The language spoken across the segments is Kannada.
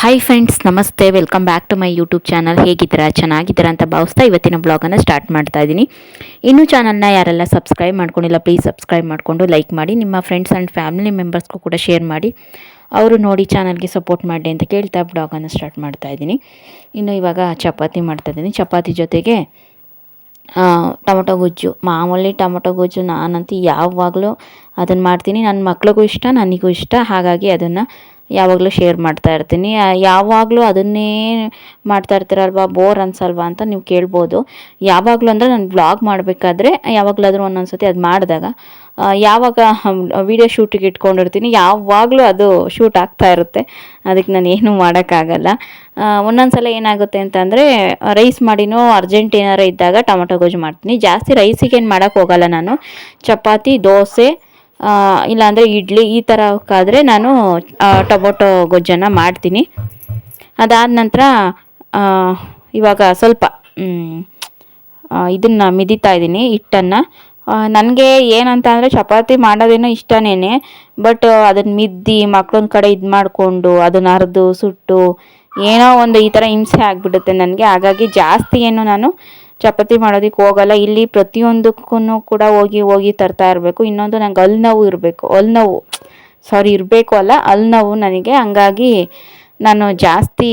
ಹಾಯ್ ಫ್ರೆಂಡ್ಸ್ ನಮಸ್ತೆ. Welcome back to my YouTube channel ಹೇಗಿದ್ದೀರಾ? ಚೆನ್ನಾಗಿದ್ದೀರಾ ಅಂತ ಭಾವಿಸ್ತಾ ಇವತ್ತಿನ ಬ್ಲಾಗನ್ನು ಸ್ಟಾರ್ಟ್ ಮಾಡ್ತಾ ಇದ್ದೀನಿ. ಇನ್ನೂ ಚಾನಲ್ನ ಯಾರೆಲ್ಲ ಸಬ್ಸ್ಕ್ರೈಬ್ ಮಾಡ್ಕೊಂಡಿಲ್ಲ ಪ್ಲೀಸ್ ಸಬ್ಸ್ಕ್ರೈಬ್ ಮಾಡಿಕೊಂಡು ಲೈಕ್ ಮಾಡಿ, ನಿಮ್ಮ ಫ್ರೆಂಡ್ಸ್ ಆ್ಯಂಡ್ ಫ್ಯಾಮಿಲಿ ಮೆಂಬರ್ಸ್ಗೂ ಕೂಡ ಶೇರ್ ಮಾಡಿ. ಅವರು ನೋಡಿ ಚಾನಲ್ಗೆ ಸಪೋರ್ಟ್ ಮಾಡಿ ಅಂತ ಕೇಳ್ತಾ ಬ್ಲಾಗನ್ನು ಸ್ಟಾರ್ಟ್ ಮಾಡ್ತಾ ಇದ್ದೀನಿ. ಇನ್ನು ಇವಾಗ ಚಪಾತಿ ಮಾಡ್ತಾ ಇದ್ದೀನಿ. ಚಪಾತಿ ಜೊತೆಗೆ ಟೊಮೊಟೊ ಗೊಜ್ಜು. ಮಾಮೂಲಿ ಟೊಮೊಟೊ ಗೊಜ್ಜು ನಾನಂತೂ ಯಾವಾಗಲೂ ಅದನ್ನು ಮಾಡ್ತೀನಿ. ನನ್ನ ಮಕ್ಳಿಗೂ ಇಷ್ಟ, ನನಗೂ ಇಷ್ಟ. ಹಾಗಾಗಿ ಅದನ್ನು ಯಾವಾಗಲೂ ಶೇರ್ ಮಾಡ್ತಾ ಇರ್ತೀನಿ. ಯಾವಾಗಲೂ ಅದನ್ನೇ ಮಾಡ್ತಾ ಇರ್ತೀರಲ್ವಾ? ಬೋರ್ ಅನ್ಸಲ್ವಾ ಅಂತ ನೀವು ಕೇಳ್ಬೋದು. ಯಾವಾಗಲೂ ಅಂದರೆ ನಾನು ಬ್ಲಾಗ್ ಮಾಡಬೇಕಾದ್ರೆ ಯಾವಾಗಲಾದರೂ ಒಂದೊಂದು ಸತಿ ಅದು ಮಾಡಿದಾಗ ಯಾವಾಗ ವಿಡಿಯೋ ಶೂಟಿಗೆ ಇಟ್ಕೊಂಡಿರ್ತೀನಿ, ಯಾವಾಗಲೂ ಅದು ಶೂಟ್ ಆಗ್ತಾ ಇರುತ್ತೆ. ಅದಕ್ಕೆ ನಾನು ಏನೂ ಮಾಡೋಕ್ಕಾಗಲ್ಲ. ಒಂದೊಂದು ಸಲ ಏನಾಗುತ್ತೆ ಅಂತಂದರೆ ರೈಸ್ ಮಾಡಿನೂ ಅರ್ಜೆಂಟ್ ಏನಾರು ಇದ್ದಾಗ ಟೊಮೊಟೊ ಗೊಜ್ಜು ಮಾಡ್ತೀನಿ. ಜಾಸ್ತಿ ರೈಸಿಗೆ ಏನು ಮಾಡೋಕ್ಕೆ ಹೋಗಲ್ಲ ನಾನು. ಚಪಾತಿ, ದೋಸೆ ಇಲ್ಲಾಂದರೆ ಇಡ್ಲಿ ಈ ಥರಕ್ಕಾದರೆ ನಾನು ಟೊಮೊಟೊ ಗೊಜ್ಜನ್ನು ಮಾಡ್ತೀನಿ. ಅದಾದ ನಂತರ ಇವಾಗ ಸ್ವಲ್ಪ ಇದನ್ನು ಮಿದಿತಾ ಇದ್ದೀನಿ, ಹಿಟ್ಟನ್ನು. ನನಗೆ ಏನಂತ ಅಂದರೆ ಚಪಾತಿ ಮಾಡೋದೇನೋ ಇಷ್ಟನೇ ಬಟ್ ಅದನ್ನು ಮಿದ್ದಿ ಮಕ್ಳೊಂದು ಕಡೆ ಇದು ಮಾಡಿಕೊಂಡು, ಅದನ್ನು ಅರ್ದು ಸುಟ್ಟು, ಏನೋ ಒಂದು ಈ ಥರ ಹಿಂಸೆ ಆಗಿಬಿಡುತ್ತೆ ನನಗೆ. ಹಾಗಾಗಿ ಜಾಸ್ತಿ ಏನು ನಾನು ಚಪಾತಿ ಮಾಡೋದಕ್ಕೆ ಹೋಗಲ್ಲ. ಇಲ್ಲಿ ಪ್ರತಿಯೊಂದಕ್ಕೂ ಕೂಡ ಹೋಗಿ ಹೋಗಿ ತರ್ತಾ ಇರಬೇಕು. ಇನ್ನೊಂದು ನಂಗೆ ಅಲ್ಲಿ ಇರಬೇಕು. ಅಲ್ಲಿ ಸಾರಿ ಇರಬೇಕು ಅಲ್ಲ ಅಲ್ಲಿ ನನಗೆ. ಹಂಗಾಗಿ ನಾನು ಜಾಸ್ತಿ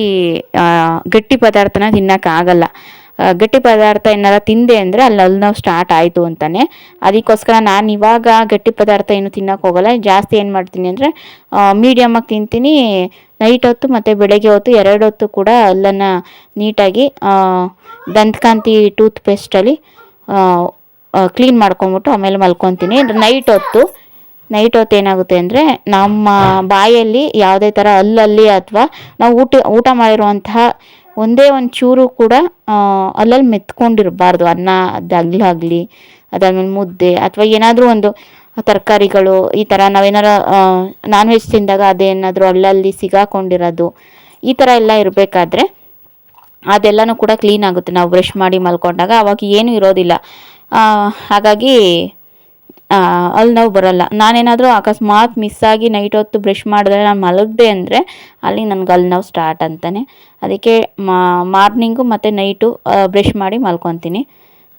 ಗಟ್ಟಿ ಪದಾರ್ಥನ ತಿನ್ನೋಕ್ಕಾಗಲ್ಲ. ಗಟ್ಟಿ ಪದಾರ್ಥ ಏನಾರ ತಿಂದೆ ಅಂದರೆ ಅಲ್ಲಿ ಅಲ್ಲಿ ನಾವು ಸ್ಟಾರ್ಟ್ ಆಯಿತು ಅಂತಾನೆ. ಅದಕ್ಕೋಸ್ಕರ ನಾನು ಇವಾಗ ಗಟ್ಟಿ ಪದಾರ್ಥ ಏನು ತಿನ್ನೋಕೆ ಹೋಗಲ್ಲ. ಜಾಸ್ತಿ ಏನು ಮಾಡ್ತೀನಿ ಅಂದರೆ ಮೀಡಿಯಮಾಗಿ ತಿಂತೀನಿ. ನೈಟ್ ಹೊತ್ತು ಮತ್ತು ಬೆಳಗ್ಗೆ ಹೊತ್ತು ಎರಡು ಹೊತ್ತು ಕೂಡ ಅಲ್ಲನ್ನು ನೀಟಾಗಿ ದಂತಕಾಂತಿ ಟೂತ್ ಪೇಸ್ಟಲ್ಲಿ ಕ್ಲೀನ್ ಮಾಡ್ಕೊಂಬಿಟ್ಟು ಆಮೇಲೆ ಮಲ್ಕೊತೀನಿ. ನೈಟ್ ಹೊತ್ತು ನೈಟ್ ಹೊತ್ತು ಏನಾಗುತ್ತೆ ಅಂದರೆ ನಮ್ಮ ಬಾಯಲ್ಲಿ ಯಾವುದೇ ಥರ ಅಲ್ಲಲ್ಲಿ ಅಥವಾ ನಾವು ಊಟ ಊಟ ಮಾಡಿರುವಂತಹ ಒಂದೇ ಒಂದು ಚೂರು ಕೂಡ ಅಲ್ಲಲ್ಲಿ ಮೆತ್ಕೊಂಡಿರಬಾರ್ದು. ಅನ್ನ ಅದಾಗ್ಲಾಗಲಿ ಅದಾದ್ಮೇಲೆ ಮುದ್ದೆ ಅಥವಾ ಏನಾದರೂ ಒಂದು ತರಕಾರಿಗಳು, ಈ ಥರ ನಾವೇನಾರ ನಾನ್ ವೆಜ್ ತಿಂದಾಗ ಅದೇನಾದರೂ ಅಲ್ಲಲ್ಲಿ ಸಿಗಾಕೊಂಡಿರೋದು, ಈ ಥರ ಎಲ್ಲ ಇರಬೇಕಾದ್ರೆ ಅದೆಲ್ಲನೂ ಕೂಡ ಕ್ಲೀನ್ ಆಗುತ್ತೆ. ನಾವು ಬ್ರಷ್ ಮಾಡಿ ಮಲ್ಕೊಂಡಾಗ ಅವಾಗ ಏನೂ ಇರೋದಿಲ್ಲ. ಹಾಗಾಗಿ ಅಲ್ಲಿ ನಾವು ಬರೋಲ್ಲ. ನಾನೇನಾದರೂ ಅಕಸ್ಮಾತ್ ಮಿಸ್ ಆಗಿ ನೈಟ್ ಹೊತ್ತು ಬ್ರಷ್ ಮಾಡಿದ್ರೆ ನಾನು ಮಲಗಿದೆ ಅಂದರೆ ಅಲ್ಲಿ ನನಗೆ ಅಲ್ಲಿ ನಾವು ಸ್ಟಾರ್ಟ್ ಅಂತಾನೆ. ಅದಕ್ಕೆ ಮಾರ್ನಿಂಗು ಮತ್ತು ನೈಟು ಬ್ರಷ್ ಮಾಡಿ ಮಲ್ಕೊತೀನಿ.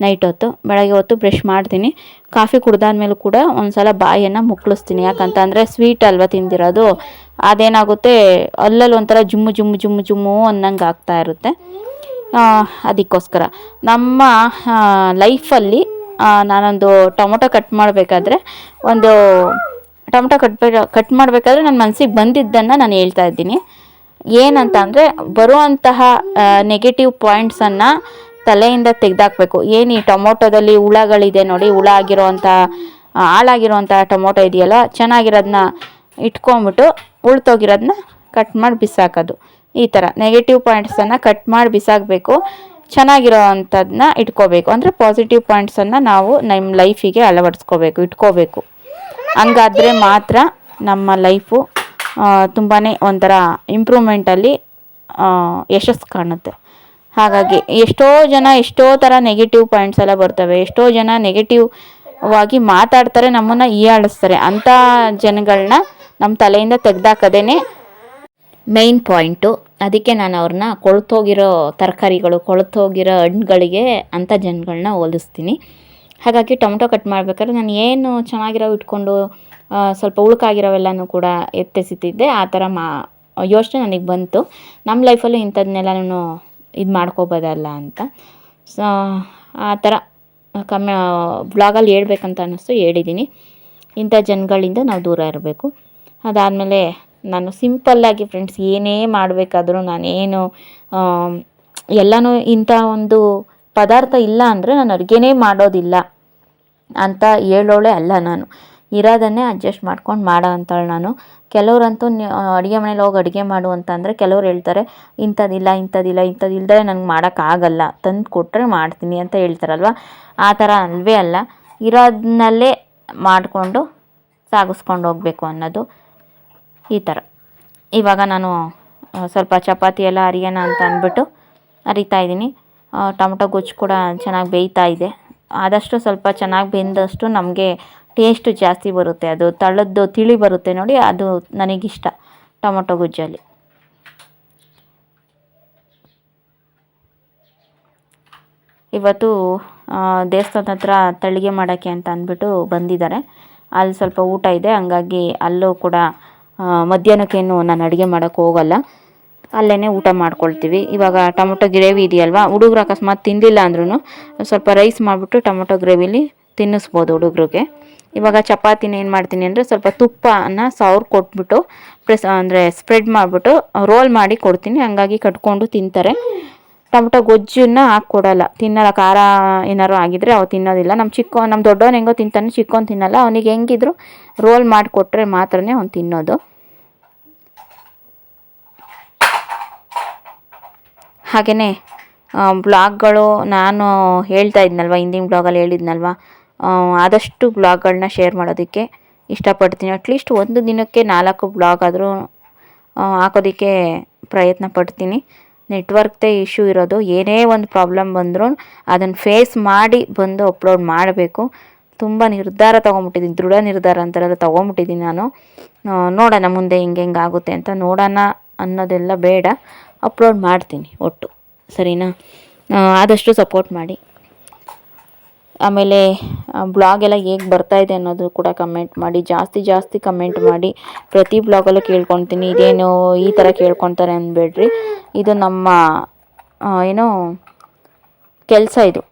ನೈಟ್ ಹೊತ್ತು, ಬೆಳಗ್ಗೆ ಹೊತ್ತು ಬ್ರಷ್ ಮಾಡ್ತೀನಿ. ಕಾಫಿ ಕುಡ್ದಾದ್ಮೇಲೂ ಕೂಡ ಒಂದ್ಸಲ ಬಾಯನ್ನು ಮುಕ್ಕಳಿಸ್ತೀನಿ. ಯಾಕಂತಂದರೆ ಸ್ವೀಟ್ ಅಲ್ವಾ ತಿಂದಿರೋದು? ಅದೇನಾಗುತ್ತೆ? ಅಲ್ಲಲ್ಲಿ ಒಂಥರ ಜುಮ್ಮು ಜುಮ್ಮು ಜುಮ್ಮು ಜುಮ್ಮು ಅನ್ನಂಗೆ ಆಗ್ತಾ ಇರುತ್ತೆ. ಅದಕ್ಕೋಸ್ಕರ. ನಮ್ಮ ಲೈಫಲ್ಲಿ ನಾನೊಂದು ಟೊಮೊಟೊ ಕಟ್ ಮಾಡಬೇಕಾದ್ರೆ, ಒಂದು ಟೊಮೊಟೊ ಕಟ್ ಕಟ್ ಮಾಡಬೇಕಾದ್ರೆ ನನ್ನ ಮನಸ್ಸಿಗೆ ಬಂದಿದ್ದನ್ನು ನಾನು ಹೇಳ್ತಾ ಇದ್ದೀನಿ. ಏನಂತ ಅಂದರೆ ಬರುವಂತಹ ನೆಗೆಟಿವ್ ಪಾಯಿಂಟ್ಸನ್ನು ತಲೆಯಿಂದ ತೆಗೆದಾಕ್ಬೇಕು. ಏನು ಈ ಟೊಮೊಟೊದಲ್ಲಿ ಹುಳಗಳಿದೆ ನೋಡಿ, ಹುಳ ಆಗಿರೋವಂಥ ಹಾಳಾಗಿರೋವಂಥ ಟೊಮೊಟೊ ಇದೆಯಲ್ಲ ಚೆನ್ನಾಗಿರೋದನ್ನ ಇಟ್ಕೊಂಬಿಟ್ಟು ಉಳ್ತೋಗಿರೋದನ್ನ ಕಟ್ ಮಾಡಿ ಬಿಸಾಕೋದು. ಈ ಥರ ನೆಗೆಟಿವ್ ಪಾಯಿಂಟ್ಸನ್ನು ಕಟ್ ಮಾಡಿ ಬಿಸಾಕಬೇಕು. ಚೆನ್ನಾಗಿರೋ ಅಂಥದ್ದನ್ನ ಇಟ್ಕೋಬೇಕು. ಅಂದರೆ ಪಾಸಿಟಿವ್ ಪಾಯಿಂಟ್ಸನ್ನು ನಾವು ನಮ್ಮ ಲೈಫಿಗೆ ಅಳವಡಿಸ್ಕೋಬೇಕು, ಇಟ್ಕೋಬೇಕು. ಹಂಗಾದರೆ ಮಾತ್ರ ನಮ್ಮ ಲೈಫು ತುಂಬಾ ಒಂಥರ ಇಂಪ್ರೂವ್ಮೆಂಟಲ್ಲಿ ಯಶಸ್ಸು ಕಾಣುತ್ತೆ. ಹಾಗಾಗಿ ಎಷ್ಟೋ ಜನ ಎಷ್ಟೋ ಥರ ನೆಗೆಟಿವ್ ಪಾಯಿಂಟ್ಸ್ ಎಲ್ಲ ಬರ್ತವೆ. ಎಷ್ಟೋ ಜನ ನೆಗೆಟಿವ್ ಆಗಿ ಮಾತಾಡ್ತಾರೆ, ನಮ್ಮನ್ನು ಹೀಯಾಳಿಸ್ತಾರೆ. ಅಂಥ ಜನಗಳನ್ನ ನಮ್ಮ ತಲೆಯಿಂದ ತೆಗ್ದಾಕದೇನೆ ಮೇನ್ ಪಾಯಿಂಟು ಅದಕ್ಕೆ ನಾನು ಅವ್ರನ್ನ ಕೊಳ್ತೋಗಿರೋ ತರಕಾರಿಗಳು, ಕೊಳ್ತೋಗಿರೋ ಹಣ್ಣುಗಳಿಗೆ ಅಂಥ ಜನಗಳನ್ನ ಹೋಲಿಸ್ತೀನಿ. ಹಾಗಾಗಿ ಟೊಮೊಟೊ ಕಟ್ ಮಾಡ್ಬೇಕಾದ್ರೆ ನಾನು ಏನು ಚೆನ್ನಾಗಿರೋ ಇಟ್ಕೊಂಡು ಸ್ವಲ್ಪ ಉಳುಕಾಗಿರೋವೆಲ್ಲನೂ ಕೂಡ ಎತ್ತೆಸಿತಿದ್ದೆ ಆ ಥರ ಮಾ, ಯೋಚನೆ ನನಗೆ ಬಂತು. ನಮ್ಮ ಲೈಫಲ್ಲೂ ನಾನು ಇದು ಮಾಡ್ಕೋಬೋದಲ್ಲ ಅಂತ. ಸೊ, ಆ ಥರ ಕಮ್ಮಿ ಬ್ಲಾಗಲ್ಲಿ ಹೇಳ್ಬೇಕಂತ ಅನ್ನಿಸ್ತು, ಹೇಳಿದ್ದೀನಿ. ಇಂಥ ಜನಗಳಿಂದ ನಾವು ದೂರ ಇರಬೇಕು. ಅದಾದಮೇಲೆ ನಾನು ಸಿಂಪಲ್ಲಾಗಿ ಫ್ರೆಂಡ್ಸ್ ಏನೇ ಮಾಡಬೇಕಾದ್ರೂ ನಾನೇನು ಎಲ್ಲನೂ ಇಂಥ ಒಂದು ಪದಾರ್ಥ ಇಲ್ಲ ಅಂದರೆ ನಾನು ಅಡುಗೆನೇ ಮಾಡೋದಿಲ್ಲ ಅಂತ ಹೇಳೋಳೆ ಅಲ್ಲ ನಾನು. ಇರೋದನ್ನೇ ಅಡ್ಜಸ್ಟ್ ಮಾಡ್ಕೊಂಡು ಮಾಡೋ ಅಂತಳು ನಾನು. ಕೆಲವರಂತೂ ಅಡುಗೆ ಮನೇಲಿ ಹೋಗಿ ಅಡುಗೆ ಮಾಡು ಅಂತಂದರೆ ಕೆಲವ್ರು ಹೇಳ್ತಾರೆ ಇಂಥದ್ದಿಲ್ಲ ಇಂಥದ್ದಿಲ್ಲ ಇಂಥದ್ದಿಲ್ಲದೆ ನನಗೆ ನಂಗೆ ಮಾಡೋಕ್ಕಾಗಲ್ಲ ತಂದು ಕೊಟ್ಟರೆ ಮಾಡ್ತೀನಿ ಅಂತ ಹೇಳ್ತಾರಲ್ವ? ಆ ಥರ ಅಲ್ವೇ ಅಲ್ಲ. ಇರೋದನ್ನಲ್ಲೇ ಮಾಡಿಕೊಂಡು ಸಾಗಿಸ್ಕೊಂಡು ಹೋಗಬೇಕು ಅನ್ನೋದು. ಈ ಥರ. ಇವಾಗ ನಾನು ಸ್ವಲ್ಪ ಚಪಾತಿ ಎಲ್ಲ ಅರಿಯೋಣ ಅಂತ ಅಂದ್ಬಿಟ್ಟು ಅರಿತಾ ಇದ್ದೀನಿ. ಟೊಮೊಟೊ ಗೊಜ್ಜು ಕೂಡ ಚೆನ್ನಾಗಿ ಬೇಯ್ತಾ ಇದೆ. ಆದಷ್ಟು ಸ್ವಲ್ಪ ಚೆನ್ನಾಗಿ ಬೆಂದಷ್ಟು ನಮಗೆ ಟೇಸ್ಟು ಜಾಸ್ತಿ ಬರುತ್ತೆ. ಅದು ತಳದ್ದು ತಿಳಿ ಬರುತ್ತೆ ನೋಡಿ, ಅದು ನನಗಿಷ್ಟ ಟೊಮೊಟೊ ಗೊಜ್ಜಲ್ಲಿ. ಇವತ್ತು ದೇವಸ್ಥಾನ ಹತ್ರ ತಳಿಗೆ ಮಾಡೋಕ್ಕೆ ಅಂತ ಅಂದ್ಬಿಟ್ಟು ಬಂದಿದ್ದಾರೆ. ಅಲ್ಲಿ ಸ್ವಲ್ಪ ಊಟ ಇದೆ, ಹಂಗಾಗಿ ಅಲ್ಲೂ ಕೂಡ ಮಧ್ಯಾಹ್ನಕ್ಕೇನು ನಾನು ಅಡುಗೆ ಮಾಡೋಕ್ಕೆ ಹೋಗಲ್ಲ. ಅಲ್ಲೇ ಊಟ ಮಾಡ್ಕೊಳ್ತೀವಿ. ಇವಾಗ ಟೊಮೊಟೊ ಗ್ರೇವಿ ಇದೆಯಲ್ವಾ? ಹುಡುಗರು ಅಕಸ್ಮಾತ್ ತಿಂದಿಲ್ಲ ಅಂದ್ರೂ ಸ್ವಲ್ಪ ರೈಸ್ ಮಾಡಿಬಿಟ್ಟು ಟೊಮೊಟೊ ಗ್ರೇವಿಲಿ ತಿನ್ನಿಸ್ಬೋದು ಹುಡುಗರಿಗೆ. ಇವಾಗ ಚಪಾತಿನ ಏನು ಮಾಡ್ತೀನಿ ಅಂದರೆ ಸ್ವಲ್ಪ ತುಪ್ಪನ ಸೌರ್ ಕೊಟ್ಬಿಟ್ಟು, ಪ್ರೆಸ್ ಅಂದರೆ ಸ್ಪ್ರೆಡ್ ಮಾಡಿಬಿಟ್ಟು ರೋಲ್ ಮಾಡಿ ಕೊಡ್ತೀನಿ. ಹಂಗಾಗಿ ಕಟ್ಕೊಂಡು ತಿಂತಾರೆ. ಟೊಮೊಟೊ ಗೊಜ್ಜನ್ನ ಹಾಕ್ಕೊಡಲ್ಲ ತಿನ್ನಲ್ಲ, ಖಾರ ಏನಾರು ಆಗಿದ್ರೆ ಅವು ತಿನ್ನೋದಿಲ್ಲ. ನಮ್ಮ ಚಿಕ್ಕ ನಮ್ಮ ದೊಡ್ಡವನು ಹೆಂಗೋ ತಿಂತಾನೆ ಚಿಕ್ಕವನು ತಿನ್ನಲ್ಲ. ಅವನಿಗೆ ಹೆಂಗಿದ್ರು ರೋಲ್ ಮಾಡಿಕೊಟ್ರೆ ಮಾತ್ರನೇ ಅವ್ನು ತಿನ್ನೋದು. ಹಾಗೆಯೇ ಬ್ಲಾಗ್ಗಳು ನಾನು ಹೇಳ್ತಾ ಇದ್ನಲ್ವ, ಹಿಂದಿನ ಬ್ಲಾಗಲ್ಲಿ ಹೇಳಿದ್ನಲ್ವ ಆದಷ್ಟು ಬ್ಲಾಗ್ಗಳನ್ನ ಶೇರ್ ಮಾಡೋದಕ್ಕೆ ಇಷ್ಟಪಡ್ತೀನಿ. ಅಟ್ಲೀಸ್ಟ್ ಒಂದು ದಿನಕ್ಕೆ ನಾಲ್ಕು ಬ್ಲಾಗ್ ಆದರೂ ಹಾಕೋದಕ್ಕೆ ಪ್ರಯತ್ನ ಪಡ್ತೀನಿ. ನೆಟ್ವರ್ಕ್ದೇ ಇಶ್ಯೂ ಇರೋದು, ಏನೇ ಒಂದು ಪ್ರಾಬ್ಲಮ್ ಬಂದರೂ ಅದನ್ನು ಫೇಸ್ ಮಾಡಿ ಬಂದು ಅಪ್ಲೋಡ್ ಮಾಡಬೇಕು. ತುಂಬ ನಿರ್ಧಾರ ತೊಗೊಂಬಿಟ್ಟಿದ್ದೀನಿ, ದೃಢ ನಿರ್ಧಾರ ಅಂತಾರೆಲ್ಲ, ತೊಗೊಂಬಿಟ್ಟಿದ್ದೀನಿ ನಾನು. ನೋಡೋಣ ಮುಂದೆ ಹಿಂಗೆ ಹೆಂಗೆ ಆಗುತ್ತೆ ಅಂತ ನೋಡೋಣ ಅನ್ನೋದೆಲ್ಲ ಬೇಡ. ಅಪ್ಲೋಡ್ ಮಾಡ್ತೀನಿ ಒಟ್ಟು, ಸರಿನಾ? ಆದಷ್ಟು ಸಪೋರ್ಟ್ ಮಾಡಿ. ಆಮೇಲೆ ಬ್ಲಾಗ್ ಎಲ್ಲ ಹೇಗೆ ಬರ್ತಾ ಇದೆ ಅನ್ನೋದು ಕೂಡ ಕಮೆಂಟ್ ಮಾಡಿ, ಜಾಸ್ತಿ ಜಾಸ್ತಿ ಕಮೆಂಟ್ ಮಾಡಿ. ಪ್ರತಿ ಬ್ಲಾಗಲ್ಲೂ ಕೇಳ್ಕೊತೀನಿ, ಇದೇನು ಈ ಥರ ಕೇಳ್ಕೊತಾರೆ ಅಂದ್ಬೇಡ್ರಿ ಇದು ನಮ್ಮ ಏನು ಕೆಲಸ ಇದು.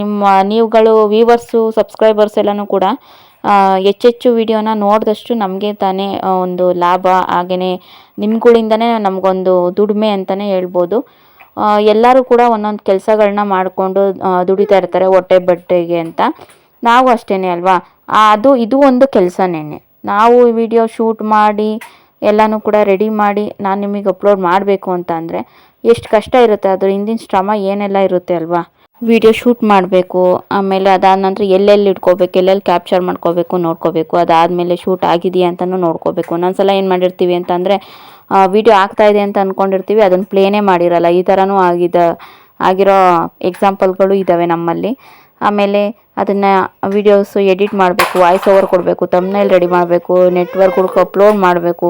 ನಿಮ್ಮ, ನೀವುಗಳು ವ್ಯೂವರ್ಸು ಸಬ್ಸ್ಕ್ರೈಬರ್ಸ್ ಎಲ್ಲನೂ ಕೂಡ ಹೆಚ್ಚೆಚ್ಚು ವಿಡಿಯೋನ ನೋಡಿದಷ್ಟು ನಮಗೆ ತಾನೇ ಒಂದು ಲಾಭ ಹಾಗೆಯೇ ನಿಮ್ಗಳಿಂದನೇ ನಮಗೊಂದು ದುಡಿಮೆ ಅಂತಲೇ ಹೇಳ್ಬೋದು. ಎಲ್ಲರೂ ಕೂಡ ಒಂದೊಂದು ಕೆಲಸಗಳನ್ನ ಮಾಡಿಕೊಂಡು ದುಡಿತಾ ಇರ್ತಾರೆ ಹೊಟ್ಟೆ ಬಟ್ಟೆಗೆ ಅಂತ. ನಾವು ಅಷ್ಟೇ ಅಲ್ವಾ? ಅದು, ಇದು ಒಂದು ಕೆಲಸನೇ. ನಾವು ವಿಡಿಯೋ ಶೂಟ್ ಮಾಡಿ, ಎಲ್ಲನೂ ಕೂಡ ರೆಡಿ ಮಾಡಿ, ನಾನು ನಿಮಗೆ ಅಪ್ಲೋಡ್ ಮಾಡಬೇಕು ಅಂತ ಅಂದರೆ, ಎಷ್ಟು ಕಷ್ಟ ಇರುತ್ತೆ, ಅದ್ರ ಹಿಂದಿನ ಶ್ರಮ ಏನೆಲ್ಲ ಇರುತ್ತೆ ಅಲ್ವಾ? ವಿಡಿಯೋ ಶೂಟ್ ಮಾಡಬೇಕು, ಆಮೇಲೆ ಅದಾದ ನಂತರ ಎಲ್ಲೆಲ್ಲಿ ಇಟ್ಕೋಬೇಕು, ಎಲ್ಲೆಲ್ಲಿ ಕ್ಯಾಪ್ಚರ್ ಮಾಡ್ಕೋಬೇಕು, ನೋಡ್ಕೋಬೇಕು, ಅದಾದಮೇಲೆ ಶೂಟ್ ಆಗಿದೆಯಾ ಅಂತಲೂ ನೋಡ್ಕೋಬೇಕು. ಒಂದೊಂದ್ಸಲ ಏನು ಮಾಡಿರ್ತೀವಿ ಅಂತಂದರೆ ವಿಡಿಯೋ ಆಗ್ತಾ ಇದೆ ಅಂತ ಅಂದ್ಕೊಂಡಿರ್ತೀವಿ ಅದನ್ನು ಪ್ಲೇನೇ ಮಾಡಿರಲ್ಲ. ಈ ಥರನೂ ಆಗಿದ, ಆಗಿರೋ ಎಕ್ಸಾಂಪಲ್ಗಳು ಇದ್ದಾವೆ ನಮ್ಮಲ್ಲಿ. ಆಮೇಲೆ ಅದನ್ನು ವಿಡಿಯೋಸು ಎಡಿಟ್ ಮಾಡಬೇಕು ವಾಯ್ಸ್ ಓವರ್ ಕೊಡಬೇಕು ತಮ್ಮನೇಲಿ ರೆಡಿ ಮಾಡಬೇಕು ನೆಟ್ವರ್ಕ್ ಹುಡುಕು ಅಪ್ಲೋಡ್ ಮಾಡಬೇಕು.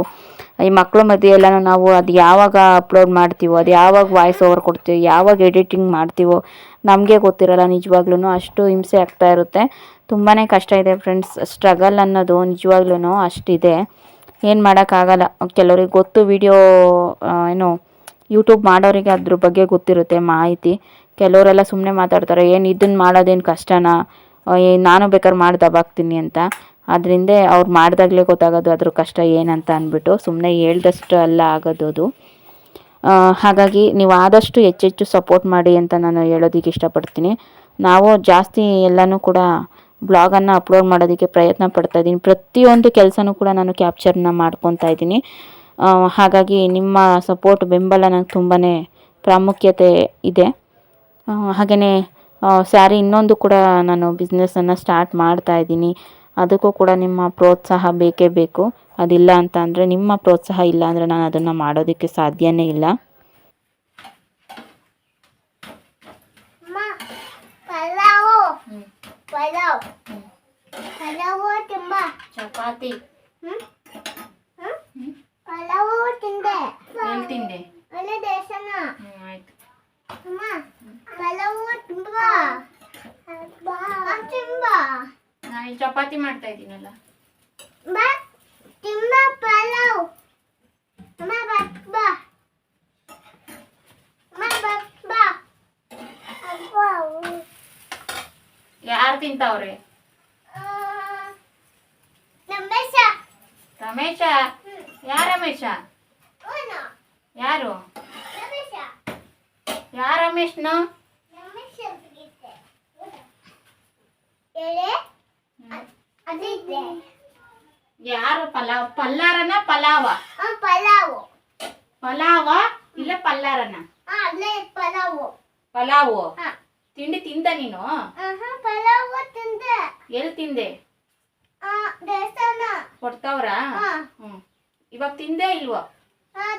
ಈ ಮಕ್ಕಳ ಮಧ್ಯೆ ಎಲ್ಲನೂ ನಾವು ಅದು ಯಾವಾಗ ಅಪ್ಲೋಡ್ ಮಾಡ್ತೀವೋ, ಅದು ಯಾವಾಗ ವಾಯ್ಸ್ ಓವರ್ ಕೊಡ್ತೀವೋ, ಯಾವಾಗ ಎಡಿಟಿಂಗ್ ಮಾಡ್ತೀವೋ ನಮಗೆ ಗೊತ್ತಿರಲ್ಲ ನಿಜವಾಗ್ಲೂ ಅಷ್ಟು ಹಿಂಸೆ ಆಗ್ತಾ ಇರುತ್ತೆ. ತುಂಬಾ ಕಷ್ಟ ಇದೆ ಫ್ರೆಂಡ್ಸ್ ಸ್ಟ್ರಗಲ್ ಅನ್ನೋದು ನಿಜವಾಗ್ಲೂ ಅಷ್ಟಿದೆ. ಏನು ಮಾಡೋಕ್ಕಾಗಲ್ಲ ಕೆಲವ್ರಿಗೆ ಗೊತ್ತು ವಿಡಿಯೋ ಏನು ಯೂಟ್ಯೂಬ್ ಮಾಡೋರಿಗೆ ಅದ್ರ ಬಗ್ಗೆ ಗೊತ್ತಿರುತ್ತೆ ಮಾಹಿತಿ. ಕೆಲವರೆಲ್ಲ ಸುಮ್ಮನೆ ಮಾತಾಡ್ತಾರೆ, ಏನು ಇದನ್ನು ಮಾಡೋದೇನು ಕಷ್ಟನಾ? ನಾನು ಬೇಕಾದ್ರೆ ಮಾಡಿ ಅಂತ. ಅದರಿಂದ ಅವ್ರು ಮಾಡಿದಾಗಲೇ ಗೊತ್ತಾಗೋದು ಅದ್ರ ಕಷ್ಟ ಏನಂತ ಅಂದ್ಬಿಟ್ಟು ಸುಮ್ಮನೆ ಹೇಳ್ದಷ್ಟು ಅಲ್ಲ ಆಗೋದು ಅದು. ಹಾಗಾಗಿ ನೀವು ಆದಷ್ಟು ಹೆಚ್ಚೆಚ್ಚು ಸಪೋರ್ಟ್ ಮಾಡಿ ಅಂತ ನಾನು ಹೇಳೋದಕ್ಕೆ ಇಷ್ಟಪಡ್ತೀನಿ. ನಾವು ಜಾಸ್ತಿ ಎಲ್ಲನೂ ಕೂಡ ಬ್ಲಾಗನ್ನು ಅಪ್ಲೋಡ್ ಮಾಡೋದಕ್ಕೆ ಪ್ರಯತ್ನ ಪಡ್ತಾ ಇದ್ದೀನಿ. ಪ್ರತಿಯೊಂದು ಕೆಲಸನೂ ಕೂಡ ನಾನು ಕ್ಯಾಪ್ಚರ್ನ ಮಾಡ್ಕೊತಾ ಇದ್ದೀನಿ. ಹಾಗಾಗಿ ನಿಮ್ಮ ಸಪೋರ್ಟ್, ಬೆಂಬಲ ನನಗೆ ತುಂಬಾ ಪ್ರಾಮುಖ್ಯತೆ ಇದೆ. ಹಾಗೆಯೇ ಸ್ಯಾರಿ ಇನ್ನೊಂದು ಕೂಡ ನಾನು ಬಿಸ್ನೆಸ್ಸನ್ನು ಸ್ಟಾರ್ಟ್ ಮಾಡ್ತಾ ಇದ್ದೀನಿ. ಅದಕ್ಕೂ ಕೂಡ ನಿಮ್ಮ ಪ್ರೋತ್ಸಾಹ ಬೇಕೇ ಬೇಕು. ಅದಿಲ್ಲ ಅಂತ ನಿಮ್ಮ ಪ್ರೋತ್ಸಾಹ ಇಲ್ಲ ಅಂದರೆ ನಾನು ಅದನ್ನು ಮಾಡೋದಕ್ಕೆ ಸಾಧ್ಯವೇ ಇಲ್ಲ ಅಮ್ಮ ಪಲಾವು ಪಲಾವ್. ಪಲಾವು ತಿಂಬ. ಚಪಾತಿ. ಪಲಾವು ತಿಂದೆ. ತಿಂದೆ? ಒಳ್ಳೆ ದೇಶನ ಆಯ್ತು. ಅಮ್ಮ ಪಲಾವು ತುಂಬ. ತುಂಬ. ನಾನು ಚಪಾತಿ ಮಾಡ್ತಾ ಇದ್ದೀನಲ್ಲ. ಬಾ ತುಂಬ ಪಲಾವ್. ಅಮ್ಮ ಬಾ ಬಾ. ಅಮ್ಮ ಬಾ ಬಾ ಅಬ್ಬಾ ಯಾರು ತಿಂತಾವ್ರಿ? ರಮೇಶ. ರಮೇಶ? ಯಾರ ರಮೇಶ? ಯಾರು? ಯಾರ ರಮೇಶ್ನ? ಯಾರು ಪಲಾವ್? ಪಲ್ಲಾರನ ಪಲಾವ? ಪಲಾವ್ ಪಲಾವು. ಪಲಾವ ಇಲ್ಲ ಪಲ್ಲಾರನ? ಪಲಾವು. ಪಲಾವು? ಹಾ. ತಿಂಡಿ ತಿಂದ ನೀನು? ಪಲಾವು ತಿಂದೆ. ಎಲ್ಲಿ ತಿಂದೆ? ಕೊಡ್ತಾವ್ರ ಹ್ಮ್. ಇವಾಗ ತಿಂದೆ ಇಲ್ವೋ?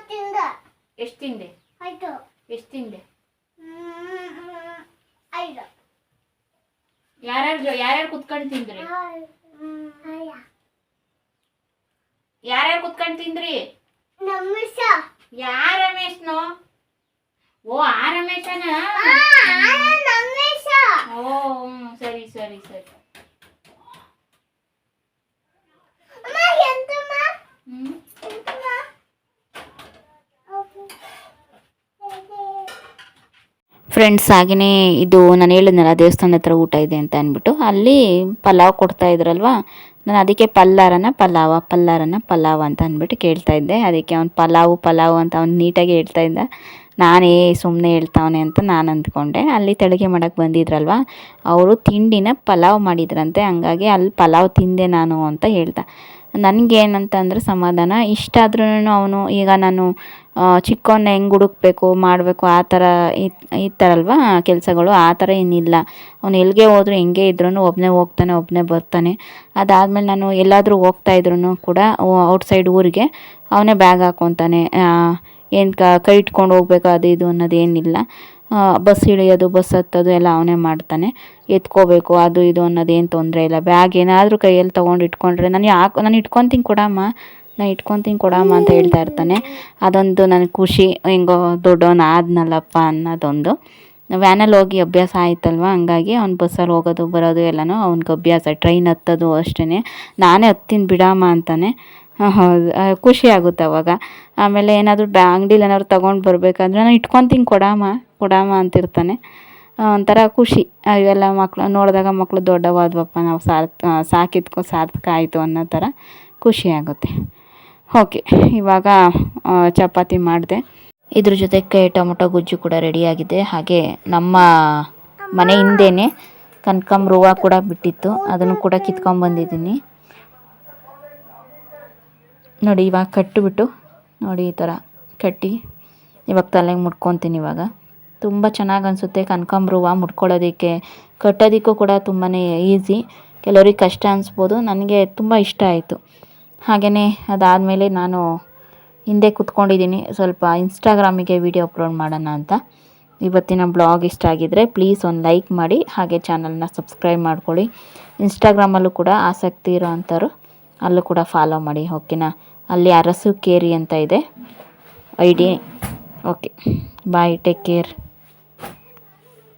ತಿಂದ. ಎಷ್ಟ್ ತಿಂದೆ? ಆಯ್ತು. ಎಷ್ಟು ತಿಂದೆ? ಐದು. ಯಾರ್ಯಾರು ಯಾರ್ಯಾರು ಕುತ್ಕೊಂಡು ತಿಂದ್ರಿ. ಯಾರ್ಯಾರು ಕುತ್ಕೊಂಡು ತಿಂದ್ರಿ? ಯಾರ ರಮೇಶ್ನು? ಓ ಓ ಸರಿ ಸರಿ ಸರಿ. ಫ್ರೆಂಡ್ಸ್ ಹಾಗೆಯೇ ಇದು ನಾನು ಹೇಳಿದ್ನಲ್ಲ ದೇವಸ್ಥಾನದ ಹತ್ರ ಊಟ ಇದೆ ಅಂತ ಅಂದ್ಬಿಟ್ಟು ಅಲ್ಲಿ ಪಲಾವ್ ಕೊಡ್ತಾ ಇದ್ರಲ್ವ? ನಾನು ಅದಕ್ಕೆ ಪಲ್ಲಾರನ ಪಲಾವ ಪಲ್ಲಾರನ ಪಲಾವ್ ಅಂತ ಅಂದ್ಬಿಟ್ಟು ಕೇಳ್ತಾ ಇದ್ದೆ. ಅದಕ್ಕೆ ಅವ್ನು ಪಲಾವು ಪಲಾವು ಅಂತ ಅವ್ನು ನೀಟಾಗಿ ಹೇಳ್ತಾ ಇದ್ದ. ನಾನೇ ಸುಮ್ಮನೆ ಹೇಳ್ತಾವನೆ ಅಂತ ನಾನು ಅಂದ್ಕೊಂಡೆ. ಅಲ್ಲಿ ತಳಿಗೆ ಮಾಡೋಕ್ಕೆ ಬಂದಿದ್ರಲ್ವ? ಅವರು ತಿಂಡಿನ ಪಲಾವ್ ಮಾಡಿದ್ರಂತೆ, ಹಂಗಾಗಿ ಅಲ್ಲಿ ಪಲಾವ್ ತಿಂದೆ ನಾನು ಅಂತ ಹೇಳ್ದ. ನನಗೇನಂತ ಅಂದರೆ ಸಮಾಧಾನ. ಇಷ್ಟ ಆದ್ರೂ ಅವನು, ಈಗ ನಾನು ಚಿಕ್ಕವನ್ನ ಹೆಂಗೆ ಹುಡುಕ್ಬೇಕು, ಮಾಡಬೇಕು, ಆ ಥರ ಇರ್ತಾರಲ್ವ ಕೆಲಸಗಳು, ಆ ಥರ ಏನಿಲ್ಲ. ಅವನು ಎಲ್ಲಿಗೆ ಹೋದ್ರು, ಹೆಂಗೆ ಇದ್ರೂ ಒಬ್ಬನೇ ಹೋಗ್ತಾನೆ ಒಬ್ಬನೇ ಬರ್ತಾನೆ. ಅದಾದಮೇಲೆ ನಾನು ಎಲ್ಲಾದರೂ ಹೋಗ್ತಾ ಇದ್ರೂ ಕೂಡ ಔಟ್ಸೈಡ್ ಊರಿಗೆ, ಅವನೇ ಬ್ಯಾಗ್ ಹಾಕ್ಕೊತಾನೆ ಏನು ಕೈ ಇಟ್ಕೊಂಡು ಹೋಗ್ಬೇಕು ಅದು ಇದು ಅನ್ನೋದು ಏನಿಲ್ಲ. ಬಸ್ ಇಳಿಯೋದು, ಬಸ್ ಹತ್ತೋದು ಎಲ್ಲ ಅವನೇ ಮಾಡ್ತಾನೆ. ಎತ್ಕೋಬೇಕು, ಅದು ಇದು ಅನ್ನೋದೇನು ತೊಂದರೆ ಇಲ್ಲ. ಬ್ಯಾಗ್ ಏನಾದರೂ ಕೈಯಲ್ಲಿ ತೊಗೊಂಡು ಇಟ್ಕೊಂಡ್ರೆ ನಾನು ಯಾಕೆ ನಾನು ಇಟ್ಕೊತೀನಿ ಕೊಡಮ್ಮ. ನಾನು ಇಟ್ಕೊತೀನಿ ಕೊಡಮ್ಮ ಅಂತ ಹೇಳ್ತಾ ಇರ್ತಾನೆ. ಅದೊಂದು ನನಗೆ ಖುಷಿ. ಹೆಂಗೋ ದೊಡ್ಡವನು ಆದ್ನಲ್ಲಪ್ಪ ಅನ್ನೋದೊಂದು. ವ್ಯಾನಲ್ಲಿ ಹೋಗಿ ಅಭ್ಯಾಸ ಆಯ್ತಲ್ವ? ಹಂಗಾಗಿ ಅವ್ನು ಬಸ್ಸಲ್ಲಿ ಹೋಗೋದು, ಬರೋದು ಎಲ್ಲನೂ ಅವ್ನಿಗೆ ಅಭ್ಯಾಸ. ಟ್ರೈನ್ ಹತ್ತೋದು ಅಷ್ಟೇ ನಾನೇ ಹತ್ತೀನಿ ಬಿಡಮ್ಮ ಅಂತಾನೆ. ಹೌದು ಖುಷಿ ಆಗುತ್ತೆ ಅವಾಗ. ಆಮೇಲೆ ಏನಾದರೂ ಬ್ಯಾ ಅಂಗಡಿಲಿ ಏನಾದ್ರು ತೊಗೊಂಡು ಬರಬೇಕಾದ್ರೆ ನಾನು ಇಟ್ಕೊತೀನಿ, ಕೊಡಾಮ ಕೊಡಮ್ಮ ಅಂತಿರ್ತಾನೆ. ಒಂಥರ ಖುಷಿ. ಇವೆಲ್ಲ ಮಕ್ಕಳು ನೋಡಿದಾಗ ಮಕ್ಕಳು ದೊಡ್ಡವಾದ್ವಪ್ಪ, ನಾವು ಸಾರ್ಥ ಸಾಕಿದ್ಕೋ, ಸಾರ್ಥಕ ಆಯಿತು ಅನ್ನೋ ಥರ ಖುಷಿ ಆಗುತ್ತೆ. ಓಕೆ, ಇವಾಗ ಚಪಾತಿ ಮಾಡಿದೆ. ಇದ್ರ ಜೊತೆಗೆ ಟೊಮೊಟೊ ಗೊಜ್ಜು ಕೂಡ ರೆಡಿಯಾಗಿದೆ ಹಾಗೆ ನಮ್ಮ ಮನೆ ಹಿಂದೆಯೇ ಕನಕಾಂಬ್ರ ಹೂವು ಕೂಡ ಬಿಟ್ಟಿತ್ತು. ಅದನ್ನು ಕೂಡ ಕಿತ್ಕೊಂಬಂದಿದ್ದೀನಿ ನೋಡಿ, ಇವಾಗ ಕಟ್ಟಿಬಿಟ್ಟು ನೋಡಿ ಈ ಥರ ಕಟ್ಟಿ ಇವಾಗ ತಲೆಗೆ ಮುಡ್ಕೊತೀನಿ ಇವಾಗ. ತುಂಬ ಚೆನ್ನಾಗಿ ಅನಿಸುತ್ತೆ ಕನಕಾಂಬ್ರ ಹೂವು ಮುಡ್ಕೊಳ್ಳೋದಕ್ಕೆ ಕಟ್ಟೋದಕ್ಕೂ ಕೂಡ ತುಂಬಾ ಈಸಿ ಕೆಲವ್ರಿಗೆ ಕಷ್ಟ ಅನಿಸ್ಬೋದು, ನನಗೆ ತುಂಬ ಇಷ್ಟ ಆಯಿತು. ಹಾಗೆಯೇ ಅದಾದಮೇಲೆ ನಾನು ಹಿಂದೆ ಕೂತ್ಕೊಂಡಿದ್ದೀನಿ. ಸ್ವಲ್ಪ ಇನ್ಸ್ಟಾಗ್ರಾಮಿಗೆ ವಿಡಿಯೋ ಅಪ್ಲೋಡ್ ಮಾಡೋಣ ಅಂತ. ಇವತ್ತಿನ ಬ್ಲಾಗ್ ಇಷ್ಟ ಆಗಿದ್ದರೆ ಪ್ಲೀಸ್ ಒಂದು ಲೈಕ್ ಮಾಡಿ, ಹಾಗೆ ಚಾನಲ್ನ ಸಬ್ಸ್ಕ್ರೈಬ್ ಮಾಡ್ಕೊಳ್ಳಿ. ಇನ್ಸ್ಟಾಗ್ರಾಮಲ್ಲೂ ಕೂಡ ಆಸಕ್ತಿ ಇರೋ ಅಂಥವ್ರು ಅಲ್ಲೂ ಕೂಡ ಫಾಲೋ ಮಾಡಿ ಓಕೆನಾ ಅಲ್ಲಿ ಅರಸು ಕೇರಿ ಅಂತ ಇದೆ. I D okay bye take care.